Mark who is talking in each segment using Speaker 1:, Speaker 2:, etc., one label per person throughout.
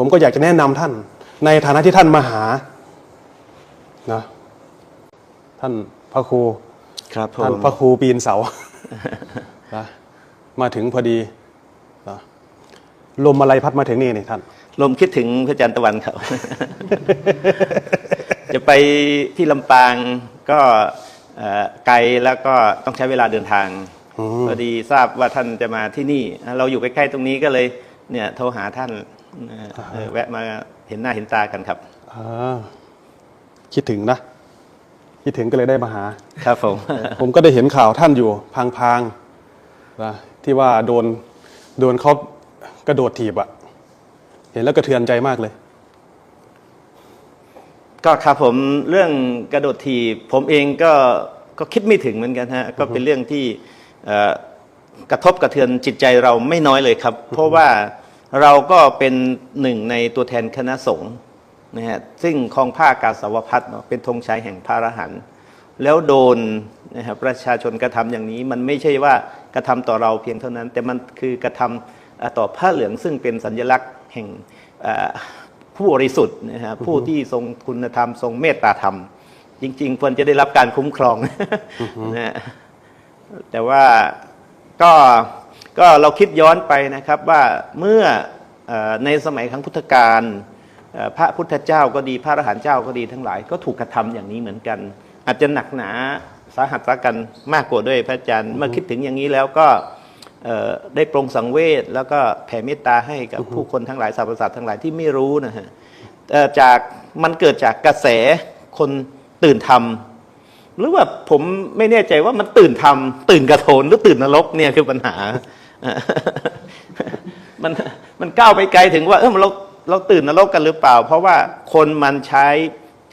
Speaker 1: ผมก็อยากจะแนะนำท่าน ในฐานะที่ท่านมาหานะท่านพระครู
Speaker 2: ครับผ
Speaker 1: ท่าน
Speaker 2: ม
Speaker 1: พระครูปีนเสานะมาถึงพอดีนะลมอะไรพัดมาถึงนี่นี่ท่าน
Speaker 2: ลมคิดถึงพระจันทร์ตะวันครับ จะไปที่ลำปางก็เอ่อไกลแล้วก็ต้องใช้เวลาเดินทาง
Speaker 1: อืม
Speaker 2: พอดีทราบว่าท่านจะมาที่นี่ เราอยู่ใกล้ๆตรงนี้ก็เลยเนี่ยโทรหาท่าน เอ่อเอ่อแวะมาเห็นหน้าเห็นตากันครับ
Speaker 1: อ่าคิดถึงนะ คิดถึงก็เลยได้มาหา
Speaker 2: ครับผม
Speaker 1: ผมก็ได้เห็นข่าวท่านอยู่พางๆนะที่ว่าโดนโดนเขากระโดดถีบอะเห็นแล้วกระเทือนใจมากเลย
Speaker 2: ก็ครับผมเรื่องกระโดดถีบ ผมเองก็ก็คิดไม่ถึงเหมือนกันฮะก็เป็นเรื่องที่เอ่อกระทบกระเทือนจิตใจเราไม่น้อยเลยครับ เพราะว่า เราก็เป็นหนึ่งในตัวแทนคณะสงฆ์นะฮะซึ่งครองผ้ากาสาวพัดเนาะเป็นธงชัยแห่งพระอรหันต์แล้วโดนนะครับประชาชนกระทำอย่างนี้มันไม่ใช่ว่ากระทำต่อเราเพียงเท่านั้น แต่มันคือกระทำเอ่อต่อผ้าเหลืองซึ่งเป็นสัญลักษณ์แห่งเอ่อผู้บริสุทธิ์นะฮะผู้ที่ทรงคุณธรรมทรงเมตตาธรรม จริง ๆ ควรจะได้รับการคุ้มครองนะฮะแต่ว่าก็ ก็เราคิดย้อนไปนะครับว่าเมื่อเออในสมัยครั้งพุทธกาลเอ่อพระพุทธเจ้าก็ดีพระอรหันต์เจ้าก็ดีทั้งหลาย ก็ถูกกระทำอย่างนี้เหมือนกัน อาจจะหนักหนาสาหัสสากันมากกว่าด้วยพระอาจารย์เมื่อคิดถึงอย่างนี้แล้วก็เอ่อได้ปรงสังเวชแล้วก็แผ่เมตตาให้กับผู้คนทั้งหลายสรรพสัตว์ทั้งหลายที่ไม่รู้นะฮะเอ่อจากมันเกิดจากกระแสคนตื่นทำหรือว่าผมไม่แน่ใจว่ามันตื่นทำตื่นกระโถนหรือตื่นนรกเนี่ยคือปัญหา มันมันก้าวไปไกลถึงว่าเออเราเราตื่นนรกกันหรือเปล่า เพราะว่าคนมันใช้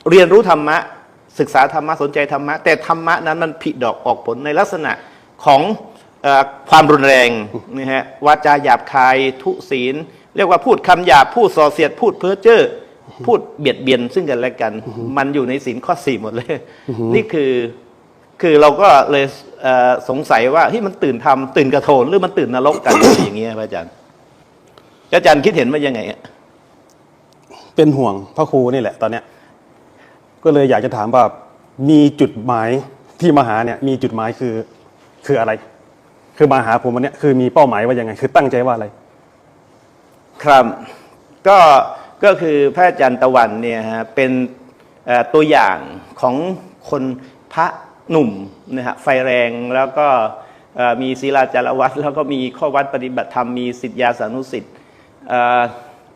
Speaker 2: เรียนรู้ธรรมะ ศึกษาธรรมะสนใจธรรมะ แต่ธรรมะนั้นมันผลิดอกออกผลในลักษณะของเออความรุนแรงนะฮะวาจาหยาบคายทุศีล เรียกว่าพูดคำหยาบพูดส่อเสียด พูดเพ้อเจ้อพูดเบียดเบียนซึ่งกันและกัน มันอยู่ในศีลข้อสี่หมดเลย นี่คือ คือเราก็เลยเอ่อสงสัยว่าที่มันตื่นทำตื่นกระโถนหรือมันตื่นนรกกันอย่างเงี้ยพระอาจารย์อาจารย์คิดเห็นว่ายังไงอะ
Speaker 1: เป็นห่วงพระครูนี่แหละ ตอนเนี้ย ก็เลยอยากจะถามว่ามีจุดหมายที่มาหาเนี่ย มีจุดหมายคือคืออะไร คือมาหาผมวันเนี้ยคือมีเป้าหมายว่ายังไง คือตั้งใจว่าอะไร
Speaker 2: ครับก็ก็คือพระอาจารย์ตะวันเนี่ยฮะเป็นเอ่อตัวอย่างของคนพระ หนุ่มนะฮะไฟแรงแล้วก็มีศีลาจารวัตแล้วก็มีข้อวัดปฏิบัติธรรมมีสิทธิยาสานุสิทธิ์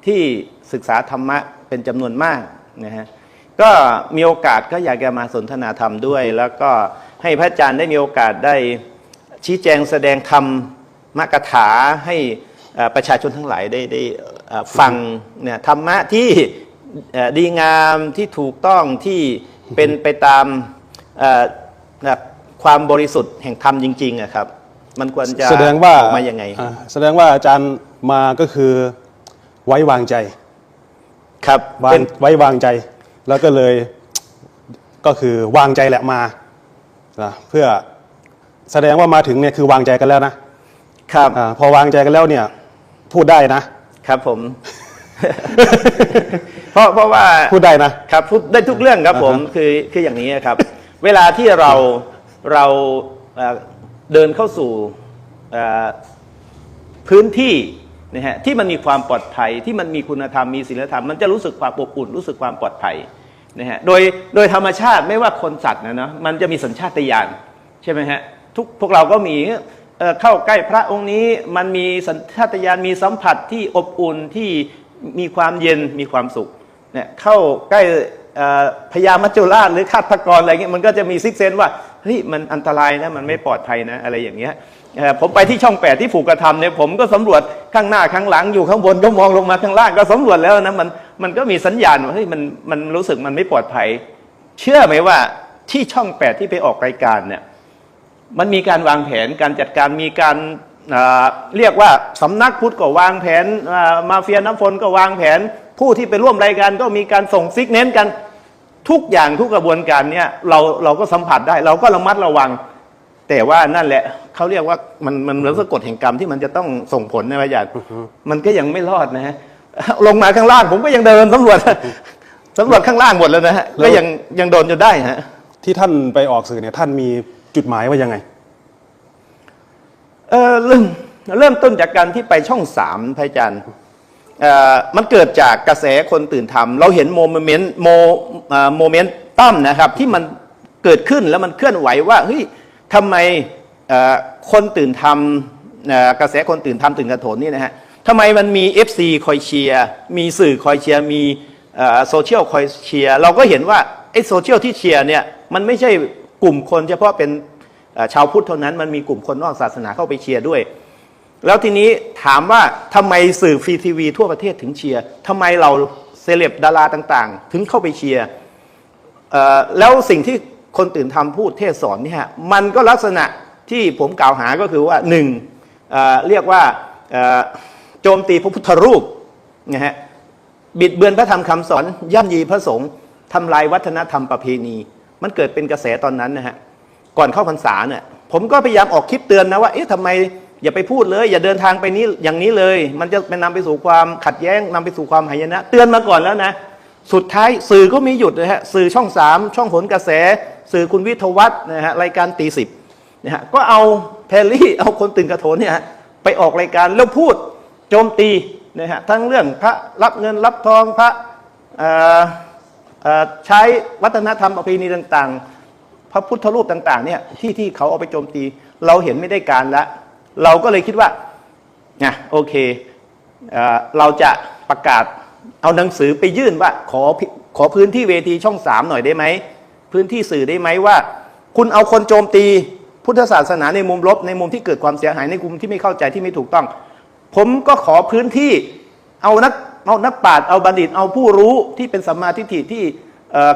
Speaker 2: ที่ศึกษาธรรมะเป็นจำนวนมากนะฮะก็มีโอกาสก็อยากจะมาสนทนาธรรมด้วย แล้วก็ให้พระอาจารย์ได้มีโอกาสได้ชี้แจงแสดงธรรมมกถาให้ประชาชนทั้งหลายได้ได้ฟังเนี่ยธรรมะที่ดีงามที่ถูกต้องที่เป็นไปตาม เอ่อแบบความบริสุทธิ์แห่งธรรมจริงๆอะครับ มันควรจะ
Speaker 1: แสดงว่า
Speaker 2: ออกมายังไง
Speaker 1: อ่าแสดงว่าอาจารย์มาก็คือไว้วางใจ
Speaker 2: ครับ
Speaker 1: วา
Speaker 2: เป็
Speaker 1: ง
Speaker 2: น
Speaker 1: ไว้วางใจ แล้วก็เลยก็คือวางใจแหละมานะเพื่อแสดงว่ามาถึงเนี่ยคือวางใจกันแล้วนะครับอาพอวางใจกันแล้วเนี่ยพูดได้นะ
Speaker 2: ครับผม เพราะเพราะว่า
Speaker 1: พูดได้นะ
Speaker 2: ครับพูดได้ทุกเรื่องครับผม
Speaker 1: อ่าฮะ
Speaker 2: คือคืออย่างนี้ครับ เวลาที่เราเราเดินเข้าสู่พื้นที่นะฮะที่มันมีความปลอดภัยที่มันมีคุณธรรมมีศีลธรรมมันจะรู้สึกความอบอุ่นรู้สึกความปลอดภัยนะฮะโดยโดยธรรมชาติไม่ว่าคนสัตว์นะเนาะมันจะมีสัญชาตญาณใช่ไหมฮะทุกพวกเราก็มีเข้าใกล้พระองค์นี้มันมีสัญชาตญาณมีสัมผัสที่อบอุ่นที่มีความเย็นมีความสุขเนี่ยเข้าใกล้ พญามัจจุราชหรือฆาตกรอะไรเงี้ยมันก็จะมีซิกเซนว่าเฮ้ยมันอันตรายนะมันไม่ปลอดภัยนะอะไรอย่างเงี้ยผมไปที่ช่องแปดที่ผูกกระทำเนี่ยผมก็สำรวจข้างหน้าข้างหลังอยู่ข้างบนก็มองลงมาข้างล่างก็สำรวจแล้วนะมันมันก็มีสัญญาณว่าเฮ้ยมันมันรู้สึกมันไม่ปลอดภัย เชื่อไหมว่าที่ช่องแปดที่ไปออกรายการเนี่ยมันมีการวางแผนการจัดการมีการเรียกว่าสำนักพุทธก็วางแผนมาเฟียน้ำฝนก็วางแผน ผู้ที่ไปร่วมรายการก็มีการส่งซิกเน้นกันทุกอย่างทุกกระบวนการเนี่ยเราเราก็สัมผัสได้ เราก็ระมัดระวัง แต่ว่านั่นแหละเขาเรียกว่ามันมันเหมือนสะกดแห่งกรรมที่มันจะต้องส่งผลนะพระอาจารย์มันก็ยังไม่รอดนะฮะลงมาข้างล่างผมก็ยังเดินสำรวจสำรวจข้างล่างหมดแล้วนะฮะ
Speaker 1: แล้ว
Speaker 2: ก็ยังยังโดนจนได้ฮะ
Speaker 1: ที่ท่านไปออกสื่อเนี่ยท่านมีจุดหมายว่ายังไง
Speaker 2: เออเริ่มเริ่มต้นจากการที่ไปช่องสามพระอาจารย์เอ่อ มันเกิดจากกระแสคนตื่นทำเราเห็นโมเมนต์โมโมเมนต์ตั้มนะครับที่มันเกิดขึ้นแล้วมันเคลื่อนไหวว่าเฮ้ยทำไมคนตื่นทำกระแสคนตื่นทำตื่นกระโถนนี่นะฮะทำไมมันมี FC คอยเชียร์มีสื่อคอยเชียร์มีโซเชียลคอยเชียร์เราก็เห็นว่าไอ้โซเชียลที่เชียร์เนี่ยมันไม่ใช่กลุ่มคนเฉพาะเป็นชาวพุทธเท่านั้นมันมีกลุ่มคนนอกศาสนาเข้าไปเชียร์ด้วย แล้วทีนี้ถามว่าทำไมสื่อฟรีทีวีทั่วประเทศถึงเชียร์ทำไมเราเซเลบดาราต่างๆ ถึงเข้าไปเชียร์แล้วสิ่งที่คนตื่นทำพูดเทศสอนเนี่ยมันก็ลักษณะที่ผมกล่าวหาก็คือว่าหนึ่งเรียกว่าโจมตีพระพุทธรูปนะฮะบิดเบือนพระธรรมคำสอนย่ำยีพระสงฆ์ทำลายวัฒนธรรมประเพณี มันเกิดเป็นกระแสตอนนั้นนะฮะก่อนเข้าพรรษาเนี่ยผมก็พยายามออกคลิปเตือนนะว่าเอ๊ะทำไม อย่าไปพูดเลย อย่าเดินทางไปนี้อย่างนี้เลย มันจะเป็นนำไปสู่ความขัดแย้งนำไปสู่ความหายนะ เตือนมาก่อนแล้วนะ สุดท้ายสื่อก็มีหยุดนะฮะสื่อช่องสามช่องผลกระแส สื่อคุณวิทวัฒน์นะฮะรายการตีสิบนะฮะก็เอาแพรลี่เอาคนตื่นกระโถนเนี่ยไปออกรายการแล้วพูดโจมตีนะฮะทั้งเรื่องพระรับเงินรับทองพระใช้วัฒนธรรมประเพณีต่าง ๆ พระพุทธรูปต่าง ๆ เนี่ยที่ที่เขาเอาไปโจมตี เราเห็นไม่ได้การละ เราก็เลยคิดว่านะโอเคเอเราจะประกาศเอาหนังสือไปยื่นว่าขอขอพื้นที่เวทีช่องสามหน่อยได้ไหมพื้นที่สื่อได้ไหมว่า คุณเอาคนโจมตีพุทธศาสนาในมุมลบในมุมที่เกิดความเสียหายในมุมที่ไม่เข้าใจที่ไม่ถูกต้อง ผมก็ขอพื้นที่เอานักเอานักปราชญ์เอาบัณฑิตเอาผู้รู้ที่เป็นสัมมาทิฏฐิที่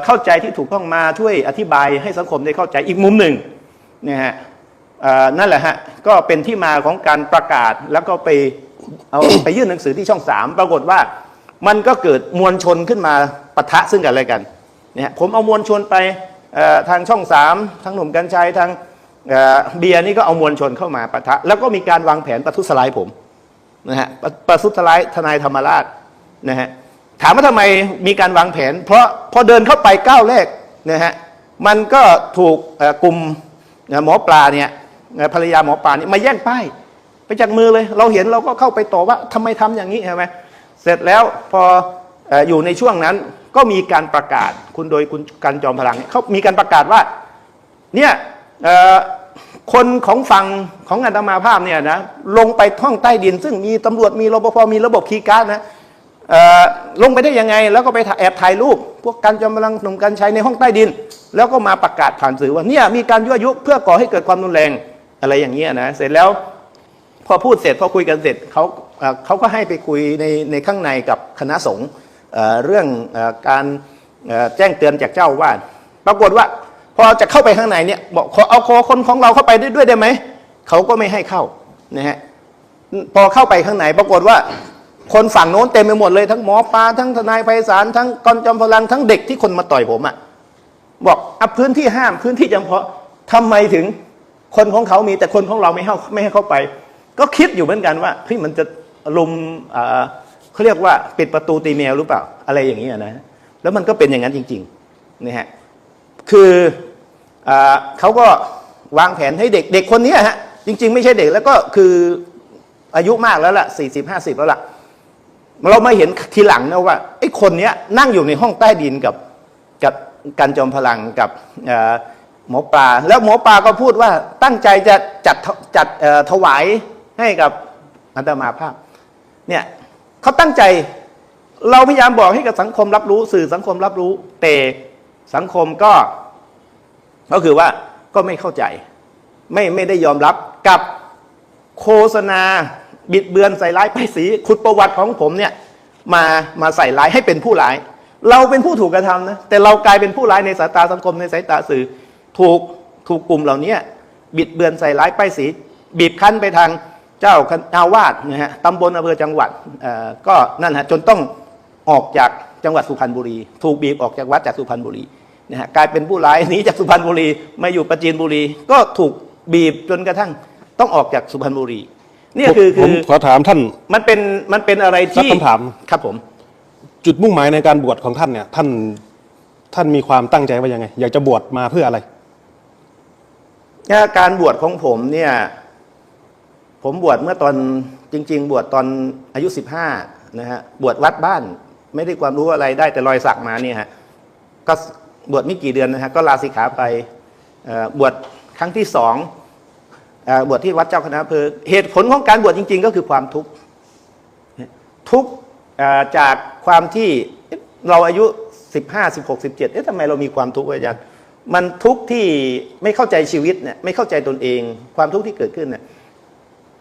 Speaker 2: เข้าใจที่ถูกต้องมาช่วยอธิบายให้สังคมได้เข้าใจอีกมุมหนึ่งนะฮะ นั่นแหละฮะก็เป็นที่มาของการประกาศแล้วก็ไปเอาไปยื่นหนังสือที่ช่องสามปรากฏว่ามันก็เกิดมวลชนขึ้นมาปะทะซึ่งกันและกันเนี่ยผมเอามวลชนไปทางช่องสามทางหนุ่มกัญชัยทางเบียร์นี่ก็เอามวลชนเข้ามาปะทะ แล้วก็มีการวางแผนประทุษร้ายผมนะฮะประประสุทร้ายทนายธรรมราชนะฮะถามว่าทำไมมีการวางแผน เพราะพอเดินเข้าไปก้าวแรกนะฮะมันก็ถูกกลุ่มหมอปลาเนี่ย ภรรยาหมอปลานี่มาแย่งป้ายไปจากมือเลย เราเห็นเราก็เข้าไปต่อว่าทำไมทำอย่างนี้ใช่ไหมเสร็จแล้วพออยู่ในช่วงนั้นก็มีการประกาศคุณโดยคุณกันจอมพลังเขามีการประกาศว่าเนี่ยคนของฝั่งของอัตมาภาพเนี่ยนะลงไปท่องใต้ดิน ซึ่งมีตำรวจมีรปภมีระบบคีย์การ์ดนะเอ่อลงไปได้ยังไง แล้วก็ไปแอบถ่ายรูป พวกการจอมพลังหนุ่มกันใช้ในห้องใต้ดิน แล้วก็มาประกาศผ่านสื่อว่าเนี่ยมีการยั่วยุเพื่อก่อให้เกิดความรุนแรง อะไรอย่างเงี้ยนะเสร็จแล้วพอพูดเสร็จพอคุยกันเสร็จเขาเขาก็ให้ไปคุยในในข้างในกับคณะสงฆ์เรื่องอการแจ้งเตือนจากเจ้าอาวาดปรากฏว่าพอจะเข้าไปข้างในเนี่ยบอกขอเอาคอคนของเราเข้าไปได้ด้วยได้ไหมเขาก็ไม่ให้เข้านะฮะพอเข้าไปข้างในปรากฏว่า คนฝั่งโน้นเต็มไปหมดเลยทั้งหมอปลาทั้งทนายไพศาลทั้งกอนจอมพลังทั้งเด็กที่คนมาต่อยผมอะบอกอพื้นที่ห้ามพื้นที่จำเพาะทำไมถึง คนของเขามีแต่คนของเราไม่เข้ไม่ให้เข้าไป ก็คิดอยู่เหมือนกันว่าเฮ้ยมันจะลุมอ่าเขาเรียกว่าปิดประตูตีแมวหรือเปล่าอะไรอย่างนี้นะแล้วมันก็เป็นอย่างนั้นจริงๆนะฮะคืออเขาก็วางแผนให้เด็กเด็กคนนี้ฮะจริง ๆ ไม่ใช่เด็กแล้วก็คืออายุมากแล้วล่ะสี่สิบห้าสิบแล้วล่ะเรามาเห็นทีหลังนะว่าไอ้คนเนี้ยนั่งอยู่ในห้องใต้ดินกับกับกันจอมพลังกับอ หมอปลา แล้วหมอปลาก็พูดว่าตั้งใจจะจัดจัดถวายให้กับอาตมาภาพ เนี่ยเขาตั้งใจเราพยายามบอกให้กับสังคมรับรู้ สื่อสังคมรับรู้ แต่สังคมก็ ก็คือว่าก็ไม่เข้าใจ ไม่ไม่ได้ยอมรับกับโฆษณาบิดเบือนใส่ร้ายป้ายสีขุดประวัติของผมเนี่ย มามาใส่ร้ายให้เป็นผู้ร้าย เราเป็นผู้ถูกกระทำนะแต่เรากลายเป็นผู้ร้ายในสายตาสังคมในสายตาสื่อ ถูกถูกกลุ่มเหล่านี้บิดเบือนใส่ร้ายป้ายสี บีบคั้นไปทางเจ้าคณะอาวาสนะฮะตำบลอำเภอจังหวัดเอ่อก็นั่นฮะจนต้องออกจากจังหวัดสุพรรณบุรี ถูกบีบออกจากวัดจากสุพรรณบุรีนะฮะกลายเป็นผู้ร้ายหนีจากสุพรรณบุรีมาอยู่ประจีนบุรี ก็ถูกบีบจนกระทั่งต้องออกจากสุพรรณบุรีเนี่ยคือ
Speaker 1: ผ
Speaker 2: คื
Speaker 1: ม
Speaker 2: อ
Speaker 1: ขอถามท่าน
Speaker 2: มันเป็นมันเป็นอะไรที่
Speaker 1: สักคำถาม
Speaker 2: ครับผม
Speaker 1: จุดมุ่งหมายในการบวชของท่านเนี่ย ท่านท่านมีความตั้งใจว่ายังไง อยากจะบวชมาเพื่ออะไร
Speaker 2: การบวชของผมเนี่ย ผมบวชเมื่อตอนจริง ๆ บวชตอนอายุสิบห้านะฮะบวชวัดบ้าน ไม่ได้ความรู้อะไรได้แต่รอยสักมาเนี่ยฮะก็บวชไม่กี่เดือนนะฮะก็ลาสิกขาไปบวชครั้งที่สองอบวชที่วัดเจ้าคณะอำเภอเหตุผลของการบวชจริง ๆ ก็คือความทุกข์ทุกข์จากความที่เราอายุสิบห้าสิบหกสิบเจ็ดเอ๊ะทำไมเรามีความทุกข์อาจารย์ มันทุกข์ที่ไม่เข้าใจชีวิตเนี่ยไม่เข้าใจตนเอง ความทุกข์ที่เกิดขึ้นเนี่ย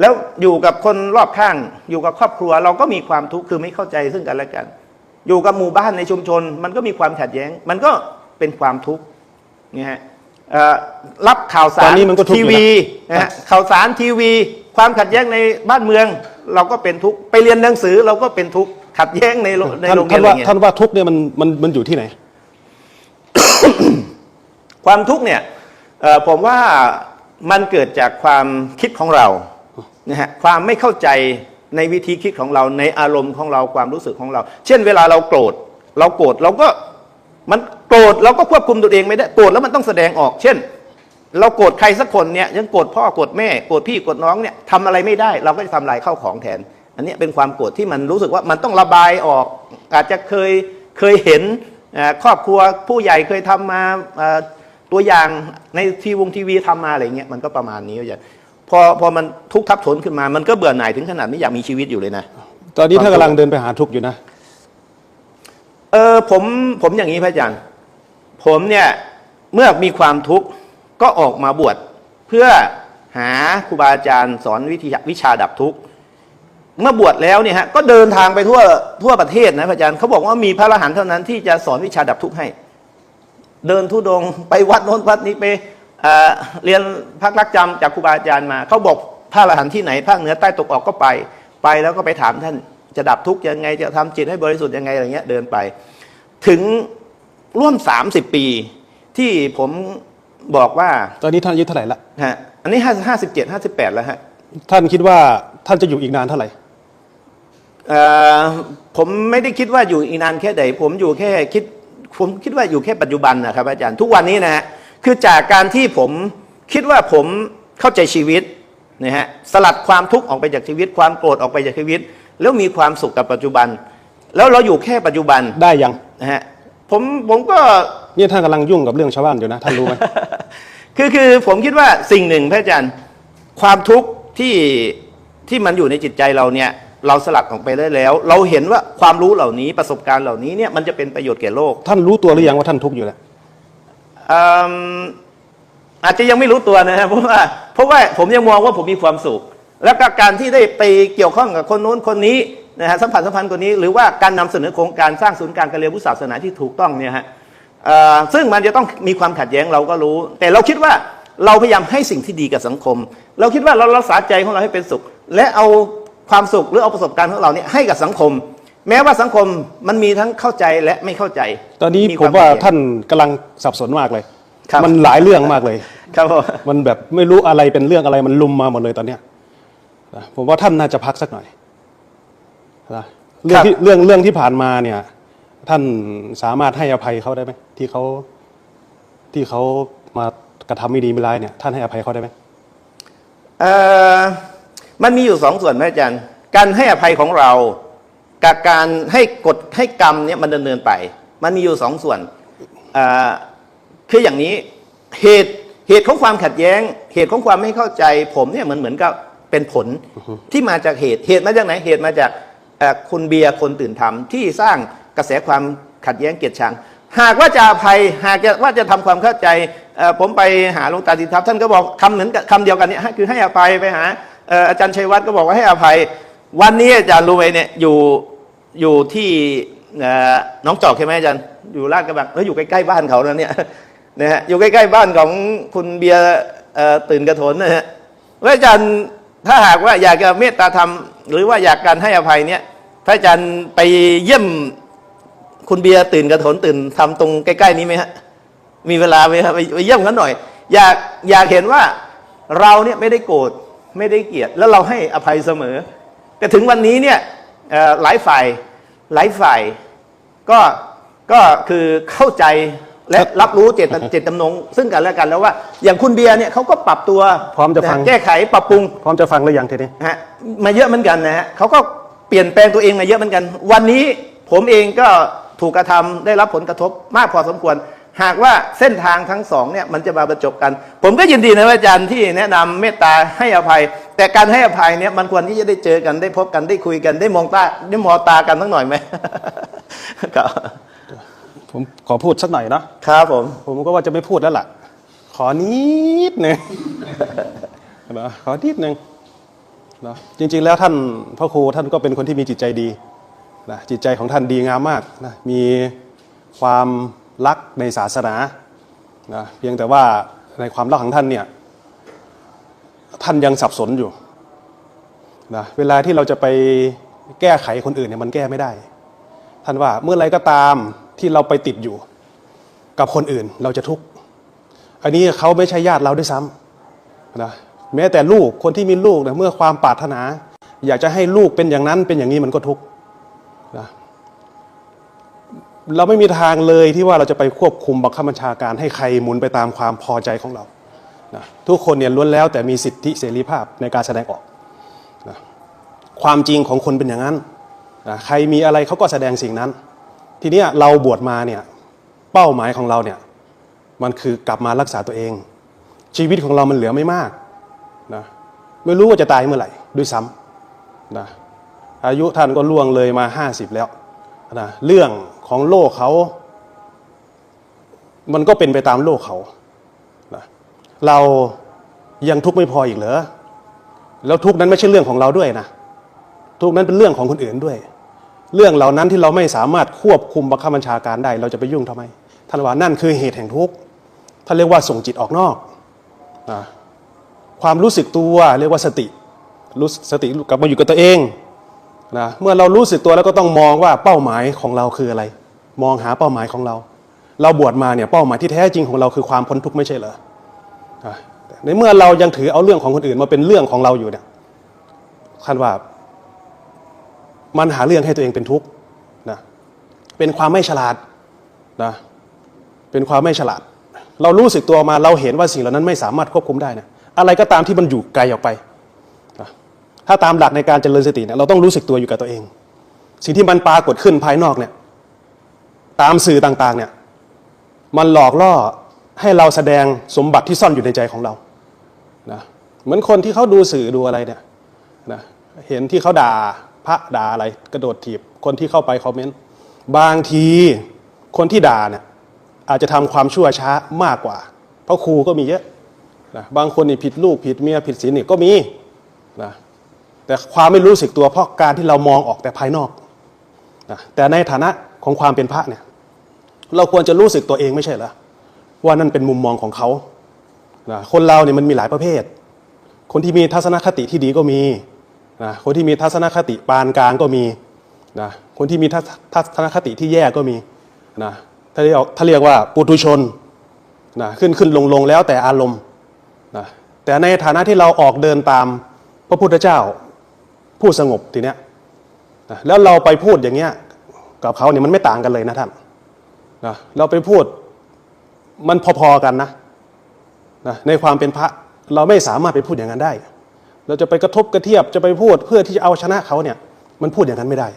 Speaker 2: แล้วอยู่กับคนรอบข้าง อยู่กับครอบครัว เราก็มีความทุกข์คือไม่เข้าใจซึ่งกันและกัน อยู่กับหมู่บ้านในชุมชน มันก็มีความขัดแย้ง มันก็เป็นความทุกข์เนี่ยฮะเอ่อรับข่าวสา
Speaker 1: ต
Speaker 2: ร
Speaker 1: อนนี้มันก็ทุกข์
Speaker 2: ที
Speaker 1: อยู่นะ
Speaker 2: วีนะฮะข่าวสารทีวี ความขัดแย้งในบ้านเมือง เราก็เป็นทุกข์ไปเรียนหนังสือเราก็เป็นทุกข์ขัดแย้งในโรงใน
Speaker 1: ท่าน
Speaker 2: โรงเรีย
Speaker 1: ท่านน
Speaker 2: อะไร
Speaker 1: ว่า
Speaker 2: เงี้ย
Speaker 1: ท่านว่าทุกข์เนี่ยมันมันมันอยู่ที่ไหน
Speaker 2: ความทุกข์เนี่ยผมว่ามันเกิดจากความคิดของเรานะฮะความไม่เข้าใจในวิธีคิดของเราในอารมณ์ของเราความรู้สึกของเรา เช่น เวลาเราโกรธ เราโกรธเราก็มันโกรธเราก็ควบคุมตัวเองไม่ได้โกรธแล้วมันต้องแสดงออก เช่น เราโกรธใครสักคนเนี่ยยังโกรธพ่อโกรธแม่โกรธพี่โกรธน้องเนี่ยทำอะไรไม่ได้ เราก็จะทำลายเข้าของแทน อันนี้เป็นความโกรธที่มันรู้สึกว่ามันต้องระบายออก อาจจะเคยเคยเห็นครอบครัวผู้ใหญ่เคยทำมา ตัวอย่างในทีวงทีวีทำมาอะไรเงี้ยมันก็ประมาณนี้อย่างพอพอมันทุกข์ทับถนขึ้นมามันก็เบื่อหน่ายถึงขนาดไม่อยากมีชีวิตอยู่เลยนะ
Speaker 1: ตอนนี้
Speaker 2: ความ
Speaker 1: ท่าน
Speaker 2: ทุกข์
Speaker 1: กำลังเดินไปหาทุกข์อยู่นะ
Speaker 2: เออผมผมอย่างนี้พระอาจารย์ ผมเนี่ยเมื่อมีความทุกข์ก็ออกมาบวชเพื่อหาครูบาอาจารย์สอนวิธีวิชาดับทุกข์เมื่อบวชแล้วเนี่ยฮะก็เดินทางไปทั่วทั่วประเทศนะพระอาจารย์เขาบอกว่ามีพระอรหันต์เท่านั้นที่จะสอนวิชาดับทุกข์ให้ เดินทุดงค์ไปวัดโน้นวัดนี้ไปเอ่อเรียนพักรักจำจากครูบาอาจารย์มา เขาบอกพระอรหันต์ที่ไหนภาคเหนือใต้ตกออกก็ไป ไปแล้วก็ไปถามท่านจะดับทุกข์ยังไง จะทำจิตให้บริสุทธิ์ยังไงอะไรเงี้ยเดินไป ถึงร่วม 30 ปี ที่ผมบอกว่า
Speaker 1: ตอนนี้ท่านอายุเท่าไหร่ละ
Speaker 2: ฮะอันนี้ห้าห้าสิบเจ็ดห้าสิบแปดแล้วฮะ
Speaker 1: ท่านคิดว่าท่านจะอยู่อีกนานเท่าไหร่
Speaker 2: เอ่อผมไม่ได้คิดว่าอยู่อีกนานแค่ไหนผมอยู่แค่คิด ผมคิดว่าอยู่แค่ปัจจุบันนะครับ อาจารย์ทุกวันนี้นะฮะคือจากการที่ผมคิดว่าผมเข้าใจชีวิตนะฮะสลัดความทุกข์ออกไปจากชีวิต ความโกรธออกไปจากชีวิต แล้วมีความสุขกับปัจจุบัน แล้วเราอยู่แค่ปัจจุบัน
Speaker 1: ได้ยัง
Speaker 2: นะฮะผมผมก็
Speaker 1: เนี่ยท่านกำลังยุ่งกับเรื่องชาวบ้านอยู่นะท่านรู้ไหม
Speaker 2: คือคือผมคิดว่าสิ่งหนึ่งพระอาจารย์ความทุกข์ที่ที่มันอยู่ในจิตใจเราเนี่ย เราสลัดออกไปได้แล้ว เราเห็นว่าความรู้เหล่านี้ประสบการณ์เหล่านี้เนี่ยมันจะเป็นประโยชน์แก่โลก
Speaker 1: ท่านรู้ตัวหรือยังว่าท่านทุกข์อยู่แล้ว
Speaker 2: อืมอาจจะยังไม่รู้ตัวนะครับเพราะว่าเพราะว่าผมยังมองว่าผมมีความสุข แล้วก็การที่ได้ไปเกี่ยวข้องกับคนโน้นคนนี้นะฮะสัมผัสสัมพันธ์คนนี้ หรือว่าการนำเสนอโครงการสร้างศูนย์การการเรียนรู้ศาสนาที่ถูกต้องเนี่ยฮะเอ่อซึ่งมันจะต้องมีความขัดแย้งเราก็รู้ แต่เราคิดว่าเราพยายามให้สิ่งที่ดีกับสังคม เราคิดว่าเรารักษาใจของเราให้เป็นสุข และเอา ความสุขหรือเอาประสบการณ์ของเราเนี่ยให้กับสังคม แม้ว่าสังคมมันมีทั้งเข้าใจและไม่เข้าใจ
Speaker 1: ตอนนี้
Speaker 2: ค
Speaker 1: ผมว่า
Speaker 2: ขัดแย้ง
Speaker 1: ท่านกำลังสับสนมากเลย
Speaker 2: ครับ
Speaker 1: มันหลายเรื่องมากเลย
Speaker 2: ครับผม
Speaker 1: มันแบบไม่รู้อะไรเป็นเรื่องอะไรมันลุมมาหมดเลยตอนเนี้ยนะผมว่าท่านน่าจะพักสักหน่อยนะเรื่องที่เรื่องเรื่องที่ผ่านมาเนี่ย ท่านสามารถให้อภัยเขาได้ไหมที่เขาที่เขามากระทำไม่ดีไม่ร้ายเนี่ย ท่านให้อภัยเขาได้ไหม
Speaker 2: เอ่อ มันมีอยู่สองส่วนพระอาจารย์ การให้อภัยของเรา กับการให้กฎให้กรรมเนี่ยมันดำเนินไป มันมีอยู่สองส่วนคืออย่างนี้เหตุเหตุของความขัดแย้ง เหตุของความไม่เข้าใจ ผมเนี่ยเหมือนเหมือนกับเป็นผลที่มาจากเหตุเหตุมาจากไหนเหตุมาจากคุณเบียร์คนตื่นทำที่สร้างกระแสความขัดแย้งเกลียดชังหากว่าจะอภัยหากจะว่าจะทำความเข้าใจผมไปหาหลวงตาสิทธัพท่านก็บอกคำเหมือนคำเดียวกันเนี่ยคือให้อภัยไปหา อาจารย์ชัยวัฒน์ก็บอกว่าให้อภัย วันนี้อาจารย์รู้ไหมเนี่ยอยู่อยู่ที่น้องจอกใช่ไหมอาจารย์อยู่ลาดกระบังแล้วอยู่ใกล้ๆบ้านเขานะเนี่ยนะฮะอยู่ใกล้ๆบ้านของคุณเบียร์ตื่นกระโถนนะฮะว่าอาจารย์ถ้าหากว่าอยากจะเมตตาธรรม หรือว่าอยากการให้อภัยเนี่ยพระอาจารย์ไปเยี่ยมคุณเบียร์ตื่นกระโถนตื่นทำตรงใกล้ ๆ นี้ไหมฮะมีเวลาไหมครับไปไปเยี่ยมเขาหน่อย อยากอยากเห็นว่าเราเนี่ยไม่ได้โกรธ ไม่ได้เกลียดแล้วเราให้อภัยเสมอ แต่ถึงวันนี้เนี่ยเอ่อหลายฝ่ายหลายฝ่ายก็ก็คือเข้าใจและรับรู้เจตเจตจำนง ซึ่งกันและกันแล้วว่า อย่างคุณเบียร์เนี่ยเขาก็ปรับตัว
Speaker 1: พร้อมจะฟัง
Speaker 2: แก้ไขปรับปรุง
Speaker 1: พร้อมจะฟังหรือยังทีนี้
Speaker 2: ฮะมาเยอะเหมือนกันนะฮะเขาก็เปลี่ยนแปลงตัวเองมาเยอะเหมือนกัน วันนี้ผมเองก็ถูกกระทำได้รับผลกระทบมากพอสมควร หากว่าเส้นทางทั้งสองเนี่ยมันจะมาบรรจบกัน ผมก็ยินดีนะอาจารย์ที่แนะนำเมตตาให้อภัย แต่การให้อภัยเนี่ยมันควรที่จะได้เจอกันได้พบกันได้คุยกันได้มองตาได้มองตากันสักหน่อยไหมครับ
Speaker 1: ผมขอพูดสักหน่อยเนาะ
Speaker 2: ครับผม
Speaker 1: ผมก็ว่าจะไม่พูดแล้วล่ะ ขอนิดหนึ่งเนาะขอนิดหนึ่งเนาะจริง ๆ แล้วท่านพ่อครูท่านก็เป็นคนที่มีจิตใจดีนะจิตใจของท่านดีงามมากนะมีความ รักในศาสนานะเพียงแต่ว่าในความรักของท่านเนี่ยท่านยังสับสนอยู่นะเวลาที่เราจะไปแก้ไขคนอื่นเนี่ยมันแก้ไม่ได้ ท่านว่าเมื่อไรก็ตามที่เราไปติดอยู่ กับคนอื่นเราจะทุกข์อันนี้เขาไม่ใช่ญาติเราด้วยซ้ำนะแม้แต่ลูกคนที่มีลูกนะเมื่อความปรารถนา อยากจะให้ลูกเป็นอย่างนั้นเป็นอย่างนี้มันก็ทุกข์ เราไม่มีทางเลยที่ว่าเราจะไปควบคุมบังคับบัญชาการให้ใครหมุนไปตามความพอใจของเรานะทุกคนเนี่ยล้วนแล้วแต่มีสิทธิเสรีภาพในการแสดงออกนะความจริงของคนเป็นอย่างนั้นนะใครมีอะไรเขาก็แสดงสิ่งนั้น ทีนี้เราบวชมาเนี่ยเป้าหมายของเราเนี่ยมันคือกลับมารักษาตัวเอง ชีวิตของเรามันเหลือไม่มากนะไม่รู้ว่าจะตายเมื่อไหร่ด้วยซ้ำนะอายุท่านก็ล่วงเลยมา 50 แล้วนะเรื่อง ของโลกเขา มันก็เป็นไปตามโลกเขานะเรายังทุกข์ไม่พออีกเหรอแล้วทุกข์นั้นไม่ใช่เรื่องของเราด้วยนะทุกข์นั้นเป็นเรื่องของคนอื่นด้วย เรื่องเหล่านั้นที่เราไม่สามารถควบคุมบังคับบัญชาการได้ เราจะไปยุ่งทำไมท่านว่านั่นคือเหตุแห่งทุกข์ท่านเรียกว่าส่งจิตออกนอกนะความรู้สึกตัวเรียกว่าสติรู้สติกลับมาอยู่กับตัวเอง นะเมื่อเรารู้สึกตัวแล้วก็ต้องมองว่าเป้าหมายของเราคืออะไร มองหาเป้าหมายของเรา เราบวชมาเนี่ยเป้าหมายที่แท้จริงของเราคือความพ้นทุกข์ไม่ใช่เหรอในเมื่อเรายังถือเอาเรื่องของคนอื่นมาเป็นเรื่องของเราอยู่เนี่ยท่านว่า มันหาเรื่องให้ตัวเองเป็นทุกข์นะเป็นความไม่ฉลาดนะเป็นความไม่ฉลาด เรารู้สึกตัวมาเราเห็นว่าสิ่งเหล่านั้นไม่สามารถควบคุมได้นะอะไรก็ตามที่มันอยู่ไกลออกไป ถ้าตามหลักในการเจริญสติเนี่ยเราต้องรู้สึกตัวอยู่กับตัวเอง สิ่งที่มันปรากฏขึ้นภายนอกเนี่ยตามสื่อต่างๆเนี่ยมันหลอกล่อให้เราแสดงสมบัติที่ซ่อนอยู่ในใจของเรานะเหมือนคนที่เขาดูสื่อดูอะไรเนี่ยนะเห็นที่เขาด่าพระด่าอะไรกระโดดถีบคนที่เข้าไปคอมเมนต์บางทีคนที่ด่าเนี่ยอาจจะทำความชั่วช้ามากกว่า เพราะครูก็มีเยอะนะบางคนนี่ผิดลูกผิดเมียผิดศีลนี่ก็มีนะ แต่ความไม่รู้สึกตัวเพราะการที่เรามองออกแต่ภายนอกนะแต่ในฐานะของความเป็นพระเนี่ยเราควรจะรู้สึกตัวเองไม่ใช่เหรอว่านั่นเป็นมุมมองของเขานะคนเราเนี่ยมันมีหลายประเภท คนที่มีทัศนคติที่ดีก็มีนะคนที่มีทัศนคติปานกลางก็มีนะคนที่มีทัศทัศนคติที่แย่ก็มีนะถ้าเรียกถ้าเรียกว่าปุถุชนนะขึ้นขึ้นลงลงแล้วแต่อารมณ์นะแต่ในฐานะที่เราออกเดินตามพระพุทธเจ้า ผู้สงบทีเนี้ยนะแล้วเราไปพูดอย่างเงี้ยกับเขาเนี่ยมันไม่ต่างกันเลยนะท่านนะเราไปพูดมันพอๆกันนะนะในความเป็นพระเราไม่สามารถไปพูดอย่างนั้นได้ เราจะไปกระทบกระเทียบจะไปพูดเพื่อที่จะเอาชนะเขาเนี่ยมันพูดอย่างนั้นไม่ได้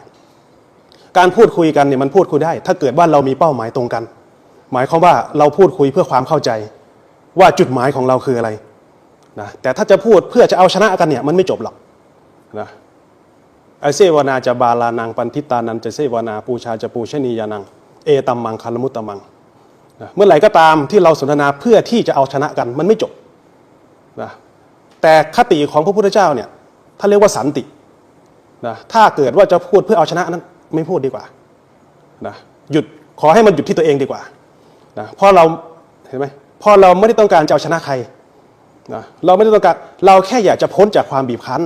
Speaker 1: การพูดคุยกันเนี่ยมันพูดคุยได้ ถ้าเกิดว่าเรามีเป้าหมายตรงกัน หมายความว่าเราพูดคุยเพื่อความเข้าใจ ว่าจุดหมายของเราคืออะไรนะแต่ถ้าจะพูดเพื่อจะเอาชนะกันเนี่ยมันไม่จบหรอกนะ ไอเซวนาจะบาลานังปันทิตานันจะเซวนาปูชาจะปูชนียานัง เอตัมมังคารมุตตมังนะเมื่อไหร่ก็ตามที่เราสนทนาเพื่อที่จะเอาชนะกันมันไม่จบนะแต่คติของพระพุทธเจ้าเนี่ยท่านเรียกว่าสันตินะถ้าเกิดว่าจะพูดเพื่อเอาชนะนั้นไม่พูดดีกว่านะหยุดขอให้มันหยุดที่ตัวเองดีกว่านะเพราะเราเห็นไหมพราะเราไม่ได้ต้องการจะเอาชนะใครนะเราไม่ได้ต้องการเราแค่อยากจะพ้นจากความบีบคั้น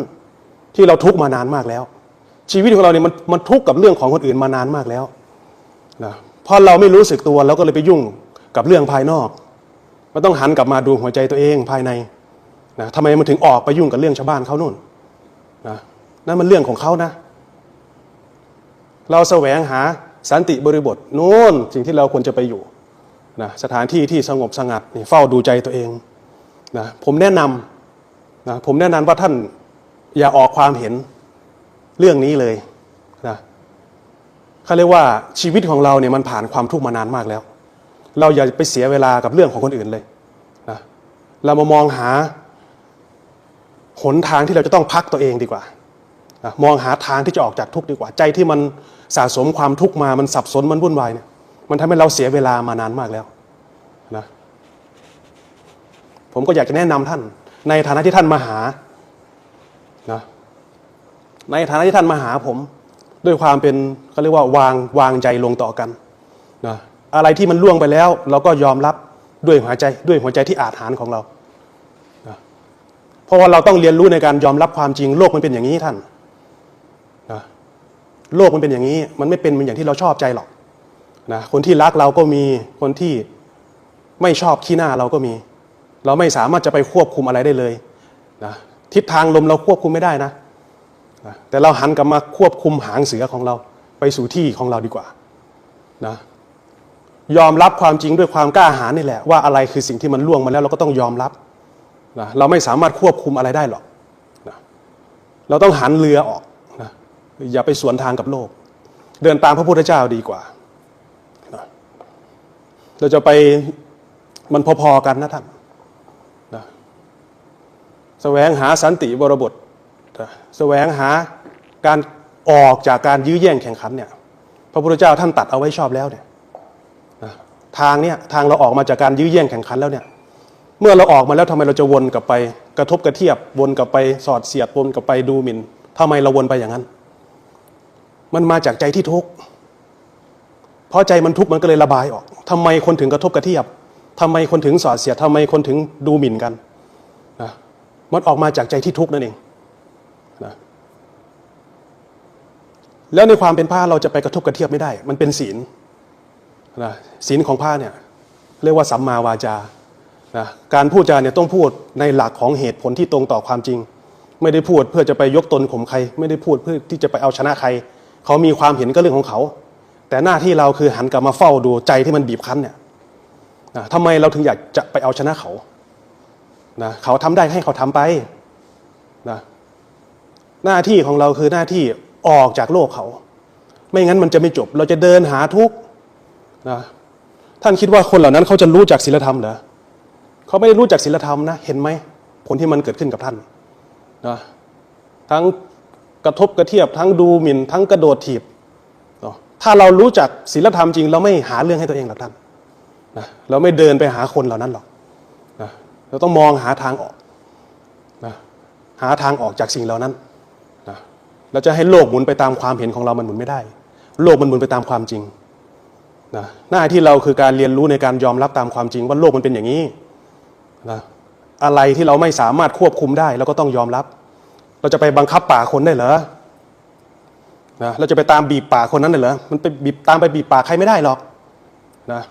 Speaker 1: ที่เราทุกมานานมากแล้ว ชีวิตของเราเนี่ยมันมันทุกข์กับเรื่องของคนอื่นมานานมากแล้วนะพอเราไม่รู้สึกตัวเราก็เลยไปยุ่งกับเรื่องภายนอก มันต้องหันกลับมาดูหัวใจตัวเองภายในนะทำไมมันถึงออกไปยุ่งกับเรื่องชาวบ้านเขานู่นนะนั่นมันเรื่องของเขานะ เราแสวงหาสันติบริบทนู่นสิ่งที่เราควรจะไปอยู่นะสถานที่ที่สงบสงัดนี่เฝ้าดูใจตัวเองนะผมแนะนำนะผมแนะนำว่าท่านอย่าออกความเห็น เรื่องนี้เลยนะเขาเรียกว่าชีวิตของเราเนี่ยมันผ่านความทุกข์มานานมากแล้ว เราอย่าไปเสียเวลากับเรื่องของคนอื่นเลยนะเรามามองหาหนทางที่เราจะต้องพักตัวเองดีกว่านะมองหาทางที่จะออกจากทุกข์ดีกว่า ใจที่มันสะสมความทุกข์มามันสับสนมันวุ่นวายเนี่ยมันทำให้เราเสียเวลามานานมากแล้วนะผมก็อยากจะแนะนำท่าน ในฐานะที่ท่านมาหานะ ในฐานะที่ท่านมาหาผม ด้วยความเป็นเขาเรียกว่าวางวางใจลงต่อกันนะอะไรที่มันล่วงไปแล้ว เราก็ยอมรับด้วยหัวใจด้วยหัวใจที่อาจหารของเราเพราะว่าเราต้องเรียนรู้ในการยอมรับความจริง โลกมันเป็นอย่างนี้ท่านนะโลกมันเป็นอย่างนี้ มันไม่เป็นมือนอย่างที่เราชอบใจหรอกนะคนที่รักเราก็มีคนที่ไม่ชอบขี้หน้าเราก็มี เราไม่สามารถจะไปควบคุมอะไรได้เลยนะทิศทางลมเราควบคุมไม่ได้นะ นะแต่เราหันกลับมาควบคุมหางเสือของเราไปสู่ที่ของเราดีกว่านะยอมรับความจริงด้วยความกล้าหาญนี่แหละ ว่าอะไรคือสิ่งที่มันล่วงมาแล้วเราก็ต้องยอมรับนะเราไม่สามารถควบคุมอะไรได้หรอกนะเราต้องหันเรือออกนะอย่าไปสวนทางกับโลก เดินตามพระพุทธเจ้าดีกว่านะเราจะไปมันพอๆกันนะท่านนะแสวงหาสันติบรบท แสวงหาการออกจากการยื้อแย่งแข่งขันเนี่ยพระพุทธเจ้าท่านตัดเอาไว้ชอบแล้วเนี่ยทางเนี่ยทางเราออกมาจากการยื้อแย่งแข่งขันแล้วเนี่ยเมื่อเราออกมาแล้วทำไมเราจะวนกลับไป กระทบกระเทียบวนกลับไปสอดเสียดวนกลับไปดูหมิ่นทำไมเราวนไปอย่างนั้น มันมาจากใจที่ทุกข์เพราะใจมันทุกข์มันก็เลยระบายออกทำไมคนถึงกระทบกระเทียบทำไมคนถึงสอดเสียดทำไมคนถึงดูหมิ่นกันนะมันออกมาจากใจที่ทุกข์นั่นเองนะ แล้วในความเป็นพระเราจะไปกระทบกระเทียบไม่ได้ มันเป็นศีลนะศีลของพระเนี่ยเรียกว่าสัมมาวาจานะการพูดจาเนี่ยต้องพูดในหลักของเหตุผลที่ตรงต่อความจริง ไม่ได้พูดเพื่อจะไปยกตนข่มใคร ไม่ได้พูดเพื่อที่จะไปเอาชนะใคร เขามีความเห็นก็เรื่องของเขา แต่หน้าที่เราคือหันกลับมาเฝ้าดูใจที่มันบีบคั้นเนี่ยนะทำไมเราถึงอยากจะไปเอาชนะเขานะเขาทำได้ให้เขาทำไปนะหน้าที่ของเราคือหน้าที่ ออกจากโลกเขา ไม่งั้นมันจะไม่จบ เราจะเดินหาทุกข์นะท่านคิดว่าคนเหล่านั้นเขาจะรู้จักศีลธรรมเหรอเขาไม่ได้รู้จักศีลธรรมนะ เห็นไหมผลที่มันเกิดขึ้นกับท่านนะทั้งกระทบกระเทียบทั้งดูหมิ่น ทั้งกระโดดถีบนะถ้าเรารู้จักศีลธรรมจริง เราไม่หาเรื่องให้ตัวเองหรอกท่านนะเราไม่เดินไปหาคนเหล่านั้นหรอกนะเราต้องมองหาทางออกนะหาทางออกจากสิ่งเหล่านั้น เราจะให้โลกหมุนไปตามความเห็นของเรามันหมุนไม่ได้ โลกมันหมุนไปตามความจริงนะหน้าที่เราคือการเรียนรู้ในการยอมรับตามความจริงว่าโลกมันเป็นอย่างนี้นะอะไรที่เราไม่สามารถควบคุมได้เราก็ต้องยอมรับ เราจะไปบังคับป่าคนได้เหรอนะเราจะไปตามบีบป่าคนนั้นได้เหรอมันไปบีบตามไปบีบป่าใครไม่ได้หรอกนะ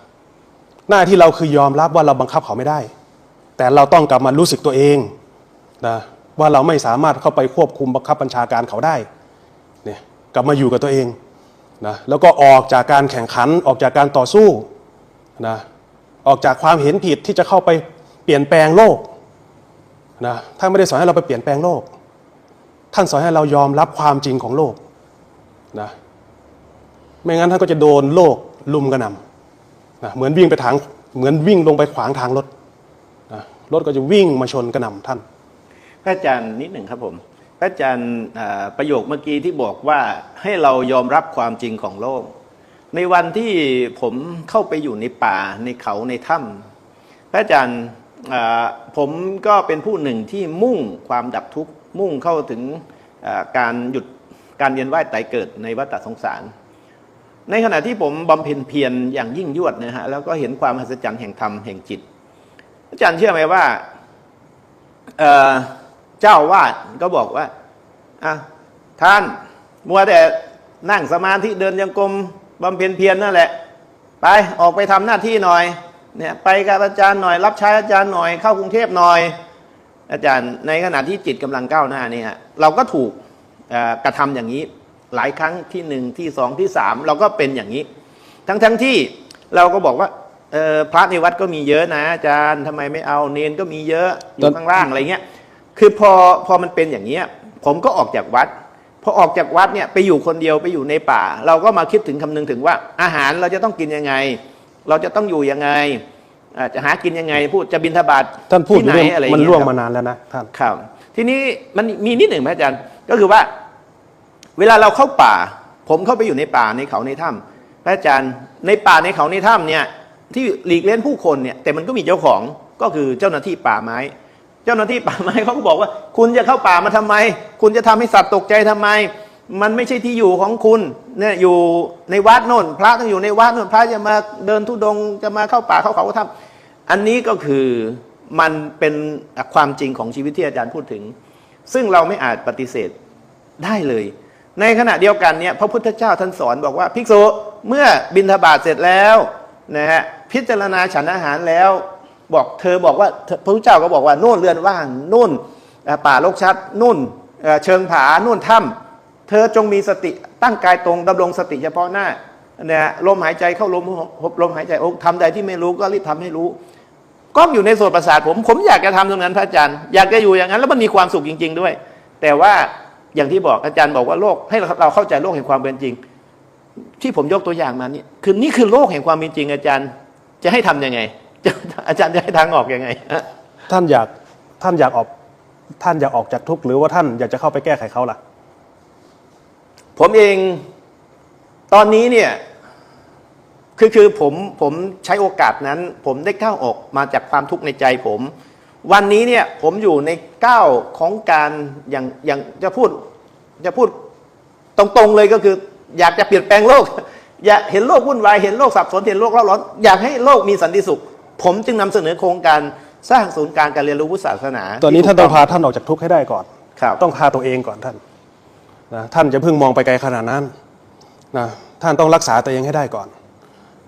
Speaker 1: หน้าที่เราคือยอมรับว่าเราบังคับเขาไม่ได้ แต่เราต้องกลับมารู้สึกตัวเองนะ ว่าเราไม่สามารถเข้าไปควบคุมบังคับบัญชาการเขาได้เนี่ยกลับมาอยู่กับตัวเองนะแล้วก็ออกจากการแข่งขันออกจากการต่อสู้นะออกจากความเห็นผิดที่จะเข้าไปเปลี่ยนแปลงโลกนะท่านไม่ได้สอนให้เราไปเปลี่ยนแปลงโลก ท่านสอนให้เรายอมรับความจริงของโลกนะไม่งั้นท่านก็จะโดนโลกลุมกระหน่ำนะเหมือนวิ่งไปทางเหมือนวิ่งลงไปขวางทางรถนะรถก็จะวิ่งมาชนกระหน่ำท่าน
Speaker 2: พระอาจารย์นิดหนึ่งครับผมพระอาจารย์ประโยคเมื่อกี้ที่บอกว่าให้เรายอมรับความจริงของโลก ในวันที่ผมเข้าไปอยู่ในป่าในเขาในถ้ำพระอาจารย์ผมก็เป็นผู้หนึ่งที่มุ่งความดับทุกข์มุ่งเข้าถึงการหยุดการเวียนว่ายตายเกิดในวัฏสงสาร ในขณะที่ผมบำเพ็ญเพียรอย่างยิ่งยวดนะฮะแล้วก็เห็นความมหัศจรรย์แห่งธรรมแห่งจิต อาจารย์เชื่อไหมว่า เจ้าวาดก็บอกว่าอะท่านมัวแต่นั่งสมาธิเดินยังกรมบำเพ็ญเพียรนั่นแหละ ไปออกไปทำหน้าที่หน่อยเนี่ยไปกับอาจารย์หน่อย รับใช้อาจารย์หน่อยเข้ากรุงเทพหน่อย อาจารย์ในขณะที่จิตกำลังก้าวหน้าเนี่ยเราก็ถูกกระทำอย่างนี้หลายครั้งที่หนึ่งที่สองที่สามเราก็เป็นอย่างนี้ ทั้งทั้งที่เราก็บอกว่าพระในวัดก็มีเยอะนะอาจารย์ทำไมไม่เอาเนนก็มีเยอะอ
Speaker 1: ยู่
Speaker 2: ข้างล่างอะไรเงี้ย คือพอพอมันเป็นอย่างเงี้ยผมก็ออกจากวัดพอออกจากวัดเนี่ยไปอยู่คนเดียวไปอยู่ในป่า เราก็มาคิดถึงคำนึงถึงว่า อาหารเราจะต้องกินยังไง เราจะต้องอยู่ยังไงอ่าจะหากินยังไงพูดจะบินทบาท
Speaker 1: ท่านพูด
Speaker 2: ที่ไหน
Speaker 1: เรื่อง
Speaker 2: อะไร
Speaker 1: มัน
Speaker 2: เงี้ย
Speaker 1: ล่วง
Speaker 2: ครับ
Speaker 1: มานานแล้วนะท่าน
Speaker 2: ครับทีนี้มันมีนิดหนึ่งพระอาจารย์ก็คือว่า เวลาเราเข้าป่า ผมเข้าไปอยู่ในป่าในเขาในถ้ำพระอาจารย์ในป่าในเขาในถ้ำเนี่ยที่หลีกเล่นผู้คนเนี่ยแต่มันก็มีเจ้าของก็คือเจ้าหน้าที่ป่าไม้ เจ้าหน้าที่ป่าไม้เขาก็บอกว่า คุณจะเข้าป่ามาทำไม คุณจะทำให้สัตว์ตกใจทำไม มันไม่ใช่ที่อยู่ของคุณเนี่ยอยู่ในวัดโน่น พระต้องอยู่ในวัดโน่นพระจะมาเดินทุดงจะมาเข้าป่าเข้าเขาก็ทำอันนี้ก็คือมันเป็นความจริงของชีวิตที่อาจารย์พูดถึง ซึ่งเราไม่อาจปฏิเสธได้เลย ในขณะเดียวกันเนี่ยพระพุทธเจ้าท่านสอนบอกว่าภิกษุเมื่อบินทบาทเสร็จแล้วนะฮะพิจารณาฉันอาหารแล้ว บอกเธอบอกว่าพระพุทธเจ้าก็บอกว่านู่นเรือนว่างนู่นป่าโลกชัดนู่นเชิงผานู่นถ้ำเธอจงมีสติตั้งกายตรงดำรงสติเฉพาะหน้าเนะฮะลมหายใจเข้าลมหบลมหายใจออกทำใดที่ไม่รู้ก็รีบทำให้รู้ก็อยู่ในส่วนประสาทผม ผมอยากจะทำตรงนั้นพระอาจารย์อยากจะอยู่อย่างนั้น แล้วมันมีความสุขจริง ๆ ด้วย แต่ว่าอย่างที่บอกอาจารย์บอกว่าโลกให้เราเข้าใจโลกแห่งความเป็นจริง ที่ผมยกตัวอย่างมานี่คือนี่คือโลกแห่งความเป็นจริงอาจารย์ จะให้ทำยังไง จะ อาจารย์จะให้ทางออกยังไงฮะ
Speaker 1: ท่านอยากท่านอยากออกท่านอยากออกจากทุกข์หรือว่าท่านอยากจะเข้าไปแก้ไขเขาล่ะ
Speaker 2: ผมเองตอนนี้เนี่ยคือคือผมผมใช้โอกาสนั้น ผมได้ก้าวออกมาจากความทุกข์ในใจผม วันนี้เนี่ยผมอยู่ในก้าวของการอย่างอย่างจะพูดจะพูดตรงๆเลยก็คือ อยากจะเปลี่ยนแปลงโลก อยากเห็นโลกวุ่นวายเห็นโลกสับสนเห็นโลกเล่าร้อน อยากให้โลกมีสันติสุข ผมจึงนำเสนอโครงการสร้างศูนย์การการเรียนรู้พุทธศาสนา
Speaker 1: ตอนนี้
Speaker 2: ที่
Speaker 1: ท่าน
Speaker 2: ถู
Speaker 1: ต้
Speaker 2: ก
Speaker 1: องพาท่านออกจากทุกข์ให้ได้ก่อน
Speaker 2: ครับ
Speaker 1: ต้องพาตัวเองก่อนท่านนะท่านจะเพิ่งมองไปไกลขนาดนั้นนะท่านต้องรักษาตัวเองให้ได้ก่อน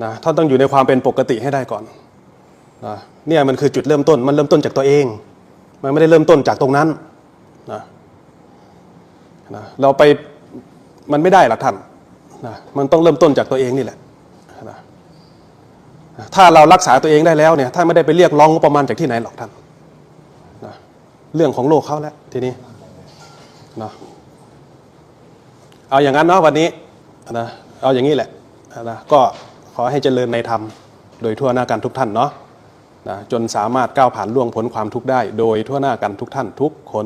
Speaker 1: นะท่านต้องอยู่ในความเป็นปกติให้ได้ก่อนนะเนี่ยมันคือจุดเริ่มต้นมันเริ่มต้นจากตัวเอง มันไม่ได้เริ่มต้นจากตรงนั้นนะนะเราไปมันไม่ได้หรอกท่านนะมันต้องเริ่มต้นจากตัวเองนี่แหละนะ ถ้าเรารักษาตัวเองได้แล้วเนี่ยท่านไม่ได้ไปเรียกร้องงบประมาณจากที่ไหนหรอกท่านนะเรื่องของโลกเขาแล้วทีนี้เนะเอาอย่างนั้นเนาะวันนี้นะเอาอย่างนี้แหละนะก็ขอให้เจริญในธรรมโดยทั่วหน้ากันทุกท่านเนาะนะจนสามารถก้าวผ่านล่วงพ้นความทุกข์ได้ โดยทั่วหน้ากันทุกท่านทุกคน